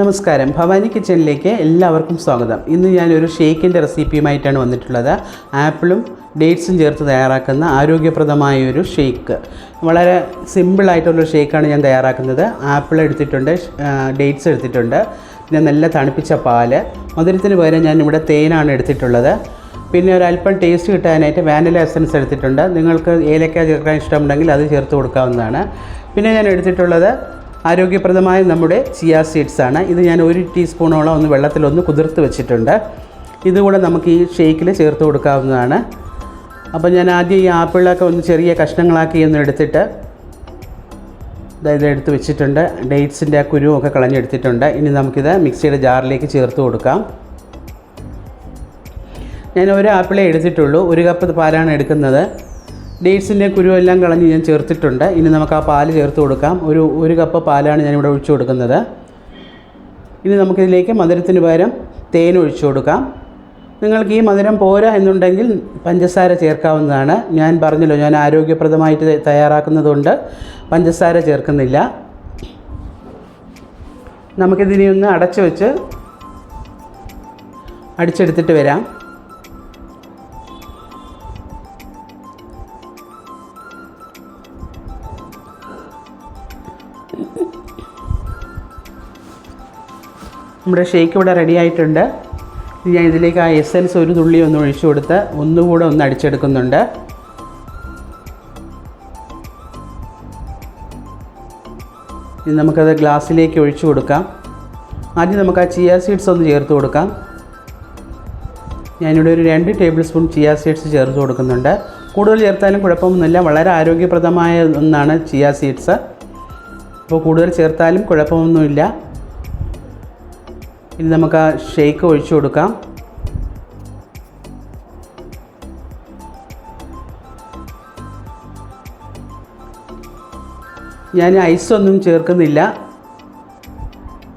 നമസ്കാരം. ഭവാനി കിച്ചണിലേക്ക് എല്ലാവർക്കും സ്വാഗതം. ഇന്ന് ഞാനൊരു ഷേക്കിന്റെ റെസിപ്പിയുമായിട്ടാണ് വന്നിട്ടുള്ളത്. ആപ്പിളും ഡേറ്റ്സും ചേർത്ത് തയ്യാറാക്കുന്ന ആരോഗ്യപ്രദമായ ഒരു ഷേക്ക്. വളരെ സിമ്പിളായിട്ടുള്ളൊരു ഷേക്കാണ് ഞാൻ തയ്യാറാക്കുന്നത്. ആപ്പിൾ എടുത്തിട്ടുണ്ട് ഡേറ്റ്സ് എടുത്തിട്ടുണ്ട്. പിന്നെ നല്ല തണുപ്പിച്ച പാൽ. മധുരത്തിന് പകരം ഞാൻ ഇവിടെ തേനാണ് എടുത്തിട്ടുള്ളത്. പിന്നെ ഒരു അല്പം ടേസ്റ്റ് കിട്ടാനായിട്ട് വാനില എസൻസ് എടുത്തിട്ടുണ്ട്. നിങ്ങൾക്ക് ഏലക്ക ചേർക്കാൻ ഇഷ്ടമുണ്ടെങ്കിൽ അത് ചേർത്ത് കൊടുക്കാവുന്നതാണ്. പിന്നെ ഞാൻ എടുത്തിട്ടുള്ളത് ആരോഗ്യപ്രദമായ നമ്മുടെ ചിയ സീഡ്സ് ആണ്. ഇത് ഞാൻ ഒരു ടീസ്പൂണോളം ഒന്ന് വെള്ളത്തിലൊന്ന് കുതിർത്ത് വെച്ചിട്ടുണ്ട്. ഇതുകൂടെ നമുക്ക് ഈ ഷേക്കിൽ ചേർത്ത് കൊടുക്കാവുന്നതാണ്. അപ്പോൾ ഞാൻ ആദ്യം ഈ ആപ്പിളൊക്കെ ഒന്ന് ചെറിയ കഷ്ണങ്ങളാക്കി ഒന്ന് എടുത്തിട്ട് അതായത് എടുത്ത് വെച്ചിട്ടുണ്ട്. ഡേറ്റ്സിന്റെ ആ കുരുവൊക്കെ കളഞ്ഞെടുത്തിട്ടുണ്ട്. ഇനി നമുക്കിത് മിക്സിയുടെ ജാറിലേക്ക് ചേർത്ത് കൊടുക്കാം. ഞാൻ ഒരു ആപ്പിളേ എടുത്തിട്ടുള്ളൂ. ഒരു കപ്പ് പാലാണ് എടുക്കുന്നത്. ഡേറ്റ്സിന്റെ കുരുവെല്ലാം കളഞ്ഞ് ഞാൻ ചേർത്തിട്ടുണ്ട്. ഇനി നമുക്ക് ആ പാൽ ചേർത്ത് കൊടുക്കാം. ഒരു ഒരു കപ്പ് പാലാണ് ഞാനിവിടെ ഒഴിച്ചു കൊടുക്കുന്നത്. ഇനി നമുക്കിതിലേക്ക് മധുരത്തിന് പകരം തേൻ ഒഴിച്ചു കൊടുക്കാം. നിങ്ങൾക്ക് ഈ മധുരം പോരാ എന്നുണ്ടെങ്കിൽ പഞ്ചസാര ചേർക്കാവുന്നതാണ്. ഞാൻ പറഞ്ഞല്ലോ ഞാൻ ആരോഗ്യപ്രദമായിട്ട് തയ്യാറാക്കുന്നതുകൊണ്ട് പഞ്ചസാര ചേർക്കുന്നില്ല. നമുക്കിതിനെ ഒന്ന് അടച്ചു വെച്ച് അടിച്ചെടുത്തിട്ട് വരാം. നമ്മുടെ ഷേക്ക് ഇവിടെ റെഡി ആയിട്ടുണ്ട്. ഞാൻ ഇതിലേക്ക് ആ എസെൻസ് ഒരു തുള്ളി ഒന്ന് ഒഴിച്ചു കൊടുത്ത് ഒന്നുകൂടെ ഒന്ന് അടിച്ചെടുക്കുന്നുണ്ട്. ഇനി നമുക്കത് ഗ്ലാസ്സിലേക്ക് ഒഴിച്ചു കൊടുക്കാം. ആദ്യം നമുക്ക് ആ ചിയ സീഡ്സ് ഒന്ന് ചേർത്ത് കൊടുക്കാം. ഞാനിവിടെ ഒരു രണ്ട് ടേബിൾ സ്പൂൺ ചിയ സീഡ്സ് ചേർത്ത് കൊടുക്കുന്നുണ്ട്. കൂടുതൽ ചേർത്താലും കുഴപ്പമൊന്നുമില്ല. വളരെ ആരോഗ്യപ്രദമായ ഒന്നാണ് ചിയ സീഡ്സ് അപ്പോൾ കൂടുതൽ ചേർത്താലും കുഴപ്പമൊന്നുമില്ല. ഇനി നമുക്ക് ആ ഷേക്ക് ഒഴിച്ചു കൊടുക്കാം. ഞാൻ ഐസൊന്നും ചേർക്കുന്നില്ല.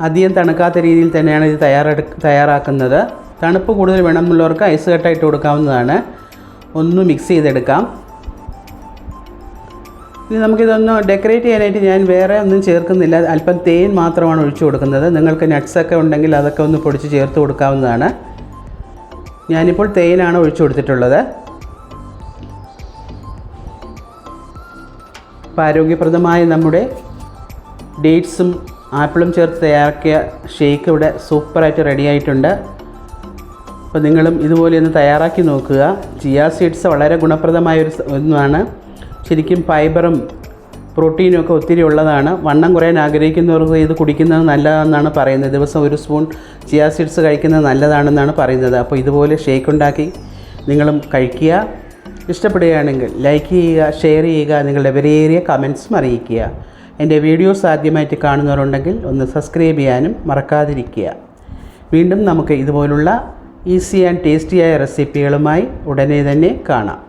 അധികം തണുക്കാത്ത രീതിയിൽ തന്നെയാണ് ഇത് തയ്യാറെടു തയ്യാറാക്കുന്നത്. തണുപ്പ് കൂടുതൽ വേണമെന്നുള്ളവർക്ക് ഐസ് കട്ടായിട്ട് കൊടുക്കാവുന്നതാണ്. ഒന്ന് മിക്സ് ചെയ്തെടുക്കാം. ഇനി നമുക്കിതൊന്ന് ഡെക്കറേറ്റ് ചെയ്യാനായിട്ട് ഞാൻ വേറെ ഒന്നും ചേർക്കുന്നില്ല. അല്പം തേൻ മാത്രമാണ് ഒഴിച്ചു കൊടുക്കുന്നത്. നിങ്ങൾക്ക് നട്ട്സൊക്കെ ഉണ്ടെങ്കിൽ അതൊക്കെ ഒന്ന് പൊടിച്ച് ചേർത്ത് കൊടുക്കാവുന്നതാണ്. ഞാനിപ്പോൾ തേനാണ് ഒഴിച്ചു കൊടുത്തിട്ടുള്ളത്. അപ്പോൾ ആരോഗ്യപ്രദമായ നമ്മുടെ ഡേറ്റ്സും ആപ്പിളും ചേർത്ത് തയ്യാറാക്കിയ ഷേക്ക് ഇവിടെ സൂപ്പറായിട്ട് റെഡി ആയിട്ടുണ്ട്. അപ്പോൾ നിങ്ങളും ഇതുപോലെ ഒന്ന് തയ്യാറാക്കി നോക്കുക. ചിയ സീഡ്സ് വളരെ ഗുണപ്രദമായ ഒരു ഒന്നാണ്. ശരിക്കും ഫൈബറും പ്രോട്ടീനും ഒക്കെ ഒത്തിരി ഉള്ളതാണ്. വണ്ണം കുറയാൻ ആഗ്രഹിക്കുന്നവർക്ക് ഇത് കുടിക്കുന്നത് നല്ലതാണെന്നാണ് പറയുന്നത്. ദിവസം ഒരു സ്പൂൺ ചിയ സീഡ്സ് കഴിക്കുന്നത് നല്ലതാണെന്നാണ് പറയുന്നത്. അപ്പോൾ ഇതുപോലെ ഷേക്ക് ഉണ്ടാക്കി നിങ്ങളും കഴിക്കുക. ഇഷ്ടപ്പെടുകയാണെങ്കിൽ ലൈക്ക് ചെയ്യുക ഷെയർ ചെയ്യുക നിങ്ങളുടെ വിലയേറിയ കമൻസും അറിയിക്കുക. എന്റെ വീഡിയോസ് ആദ്യമായിട്ട് കാണുന്നവരുണ്ടെങ്കിൽ ഒന്ന് സബ്സ്ക്രൈബ് ചെയ്യാനും മറക്കാതിരിക്കുക. വീണ്ടും നമുക്ക് ഇതുപോലുള്ള ഈസി ആൻഡ് ടേസ്റ്റിയായ റെസിപ്പികളുമായി ഉടനെ തന്നെ കാണാം.